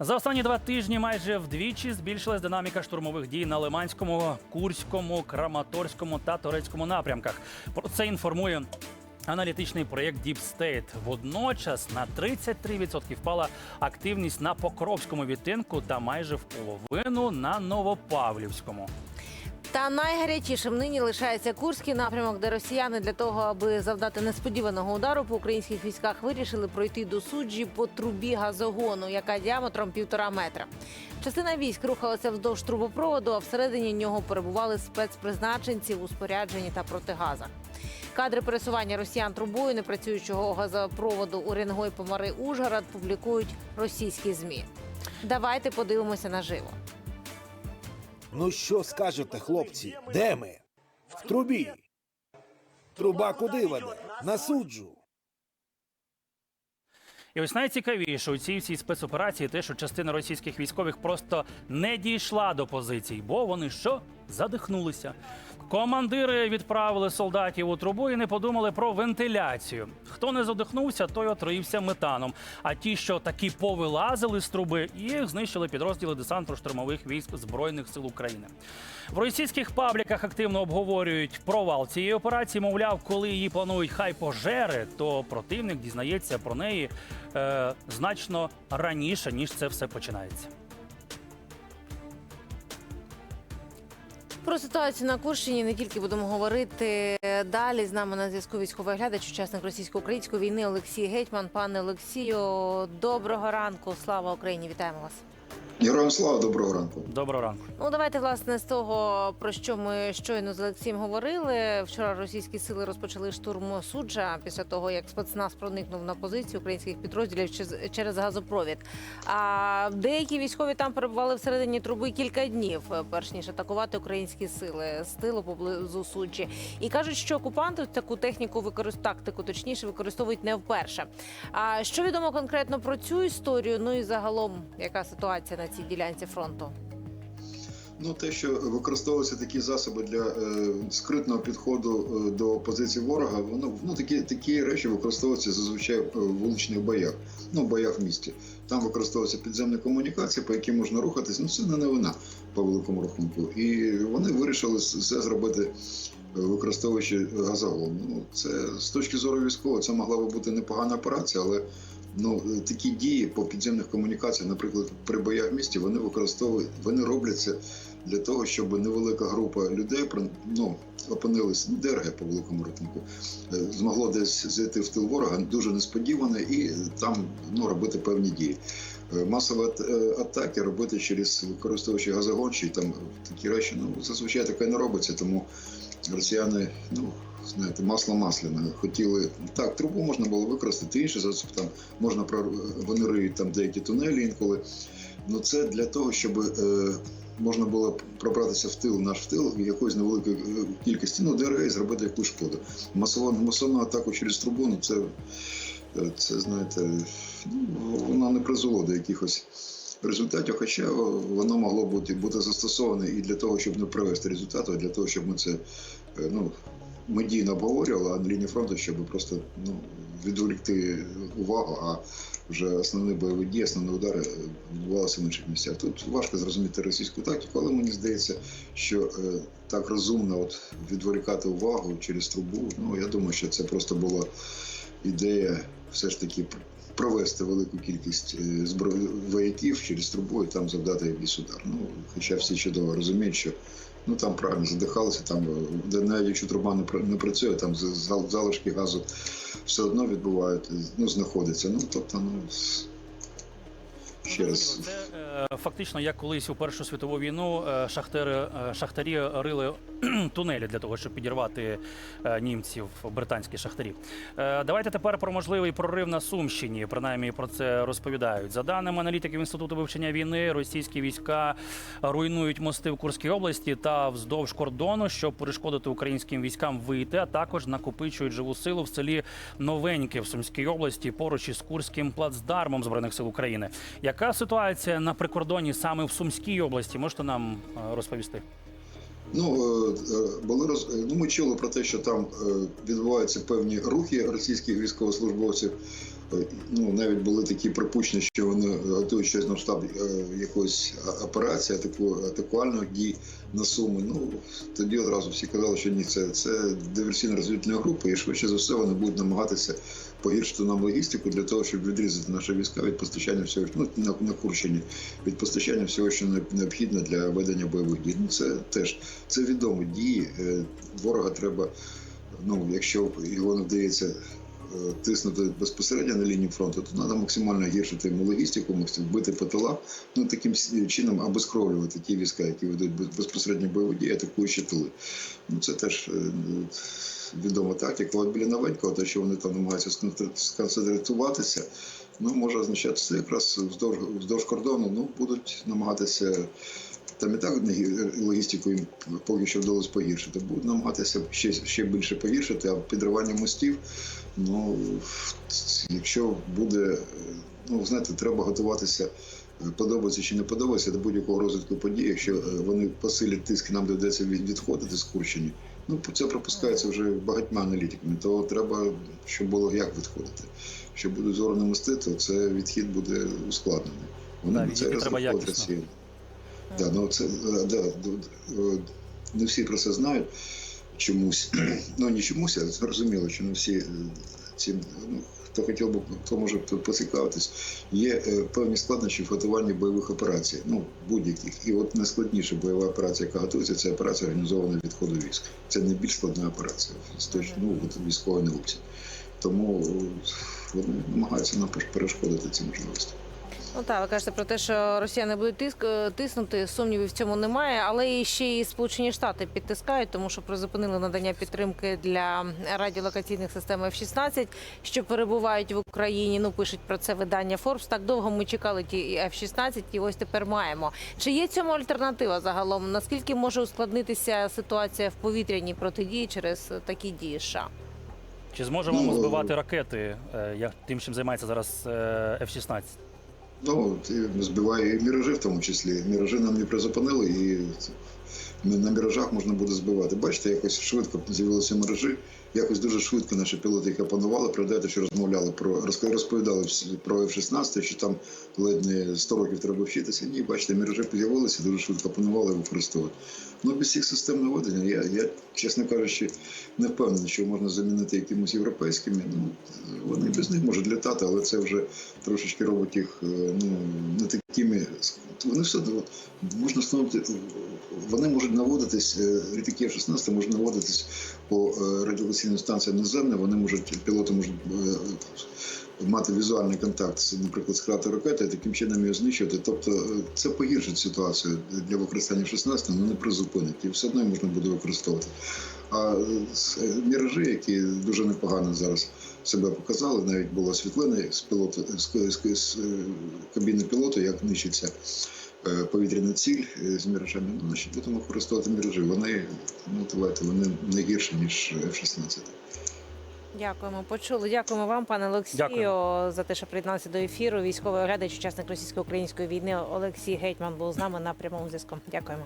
За останні два тижні майже вдвічі збільшилась динаміка штурмових дій на Лиманському, Курському, Краматорському та Турецькому напрямках. Про це інформує аналітичний проєкт Deep State. Водночас на 33% впала активність на Покровському відтинку та майже в половину на Новопавлівському. Та найгарячішим нині лишається Курський напрямок, де росіяни для того, аби завдати несподіваного удару по українських військах, вирішили пройти до суджі по трубі газогону, яка діаметром півтора метра. Частина військ рухалася вздовж трубопроводу, а всередині нього перебували спецпризначенці у спорядженні та протигазах. Кадри пересування росіян трубою непрацюючого газопроводу Уренгой Помари Ужгород публікують російські змі. Давайте подивимося наживо. Ну що скажете, хлопці? Де ми? В трубі. Труба куди веде? На суджу. І ось найцікавіше у цій всій спецоперації те, що частина російських військових просто не дійшла до позицій, бо вони що задихнулися. Командири відправили солдатів у трубу і не подумали про вентиляцію. Хто не задихнувся, той отруївся метаном. А ті, що таки повилазили з труби, їх знищили підрозділи десантно-штурмових військ збройних сил України. В російських пабліках активно обговорюють провал цієї операції. Мовляв, коли її планують хай пожери, то противник дізнається про неї е, значно раніше ніж це все починається. Про ситуацію на Курщині не тільки будемо говорити далі. З нами на зв'язку військовий глядач, учасник російсько-української війни Олексій Гетьман. Пане Олексію, доброго ранку. Слава Україні! Вітаємо вас. Героям слава, доброго ранку. Доброго ранку. Ну давайте власне з того, про що ми щойно з Олексієм говорили. Вчора російські сили розпочали штурм суджа після того, як спецназ проникнув на позиції українських підрозділів через- через газопровід. А деякі військові там перебували всередині труби кілька днів, перш ніж атакувати українські сили з тилу поблизу суджі. І кажуть, що окупанти таку техніку використ... тактику, точніше, використовують не вперше. А що відомо конкретно про цю історію? Ну і загалом, яка ситуація на цій ділянці фронту? Ну, те, що використовуються такі засоби для е, скритного підходу е, до позиції ворога, воно ну такі такі речі використовуються зазвичай е, в вуличних боях, ну боях в місті. Там використовуються підземні комунікації, по яким можна рухатись. Ну це не новина по великому рахунку. І вони вирішили це зробити. е, Використовуючи газогон, ну це з точки зору військового, це могла би бути непогана операція, але ну е, такі дії по підземних комунікаціях, наприклад, при боях в місті, вони використовують, вони робляться для того, щоб невелика група людей ну, опинились ну, ДРГ по великому рахунку, е, змогло десь зайти в тил ворога дуже несподівано і там ну, робити певні дії. Е, Масові атаки робити через використовуючи газогон чи там такі речі. Ну зазвичай таке не робиться, тому росіяни, ну знаєте, масло масляне. Хотіли так, трубу можна було використати, інший засіб там можна про вони риють там деякі тунелі інколи. Ну це для того, щоб е, можна було пробратися в тил, наш в тил якоїсь невеликої е, кількості, ну ДРГ і зробити якусь шкоду. Масовну атаку через трубу, ну це, е, це знаєте, ну, вона не призвело до якихось. Результатів, хоча воно могло бути бути застосоване і для того, щоб не привести результату, а для того, щоб ми це е, ну, медійно обговорювали, а на лінії фронту, щоб просто ну, відволікти увагу, а вже основні бойові дії, основні удари відбувалися в інших місцях. Тут важко зрозуміти російську тактику, але мені здається, що е, так розумно от, відволікати увагу через трубу. Ну я думаю, що це просто була ідея все ж таки провести велику кількість е, зброї вояків через трубу і там завдати якийсь удар. Ну, хоча всі чудово розуміють, що ну там правильно задихалися, там е, де навіть якщо труба не не працює, там залишки газу все одно відбувають, ну знаходиться. Ну тобто, ну ще раз. Це е, фактично як колись у Першу світову війну е, шахтери, е, шахтарі рили тунелі для того, щоб підірвати німців, британські шахтарі. Давайте тепер про можливий прорив на Сумщині. Принаймні про це розповідають. За даними аналітиків інституту вивчення війни, російські війська руйнують мости в Курській області та вздовж кордону, щоб перешкодити українським військам вийти, а також накопичують живу силу в селі Новеньке в Сумській області поруч із Курським плацдармом збройних сил України. Яка ситуація на прикордоні саме в Сумській області? Можете нам е, розповісти? Ну, е, е, були роз... ну, ми чули про те, що там відбуваються певні рухи російських військовослужбовців Ну, навіть були такі припущення, що вони готують щось на штаб е, якоїсь операції, атаку, атакувальних дій на Суми. Ну тоді одразу всі казали, що ні, це, це диверсійна розвідувальна група, і швидше за все вони будуть намагатися погіршити нам логістику для того, щоб відрізати наші війська від постачання всього, ну на, на Курщині, від постачання всього, що необхідно для ведення бойових дій. Ну це теж це відомі дії. Е, Ворога треба, ну якщо його не вдається е, тиснути безпосередньо на лінії фронту, то треба максимально гіршити йому логістику, максимально бити по тилах, ну таким чином обезкровлювати ті війська, які ведуть безпосередньо бойові дії, атакуючи тили. Ну це теж е, відома тактика. От біля новенького, те, що вони там намагаються сконцентруватися, ну може означати це якраз вздовж, вздовж кордону, ну будуть намагатися. Там і так логістику їм поки що вдалося погіршити. Будуть намагатися ще, ще більше погіршити, а підривання мостів, ну якщо буде, ну знаєте, треба готуватися. Подобається чи не подобається до будь-якого розвитку подій, якщо е, вони посилять тиск, нам доведеться від- відходити з Курщини. Ну це пропускається вже багатьма аналітиками. То треба, щоб було як відходити. Якщо будуть зорні мости, то це відхід буде ускладнений. Вони Да, це треба якісно. Да, ну це е, да, д- не всі про це знають чомусь. Ну не чомусь, а зрозуміло, що не всі е, ці ну, хто хотів би, хто може поцікавитись, є е, певні складнощі в готуванні бойових операцій, ну будь-яких. І от найскладніша бойова операція, яка готується, це операція організованого відходу військ. Це найбільш складна операція з точки ну, військової науці. Тому е, вони намагаються нам перешкодити ці можливості. Ну так, ви кажете про те, що росіяни будуть тиск, е, тиснути. Сумнівів в цьому немає, але і ще і Сполучені Штати підтискають, тому що призупинили надання підтримки для радіолокаційних систем F-16, що перебувають в Україні. Ну пишуть про це видання Forbes. Так довго ми чекали ті F-16, і ось тепер маємо. Чи є цьому альтернатива загалом? Наскільки може ускладнитися ситуація в повітряній протидії через такі дії? США? Чи зможемо ми Ну, збивати ракети, е, як тим, чим займається зараз е, F-16? Ну, збиває і міражі в тому числі. Міражі нам не призупинили, і на міражах можна буде збивати. Бачите, якось швидко з'явилися мережі, якось дуже швидко наші пілоти їх опанували. Пригадайте, що розмовляли про розповідали про F-16, що там ледь не 100 років треба вчитися. Ні, бачите, мережі з'явилися, дуже швидко опанували і використовувати. Ну, без цих систем наведення, я, я, чесно кажучи, не впевнений, що можна замінити якимось європейськими. Ну, вони без них можуть літати, але це вже трошечки робить їх е, ну, не такими. Вони все можна встановити, вони можуть наводитись, е, літаки F-16 можуть наводитись по е, радіолокаційним станціям наземне, вони можуть, пілоти можуть е, мати візуальний контакт, з, наприклад, з кратером ракети, і таким чином її знищувати. Тобто е, це погіршить ситуацію для використання F-16, але не призупинить. І все одно можна буде використовувати. А е, е, міражі, які дуже непогано зараз себе показали, навіть були світлини з пілоту з, з, з, е, кабіни пілоту, як нищиться е, повітряна ціль е, з міражами. Ну, значить, будемо використовувати міражі. Вони ну давайте вони не гірші ніж F-16. Дякуємо, почули. Дякуємо вам, пане Олексію, Дякую. за те, що приєдналися до ефіру. Військовий оглядач, учасник російсько-української війни Олексій Гетьман був з нами на прямому зв'язку. Дякуємо.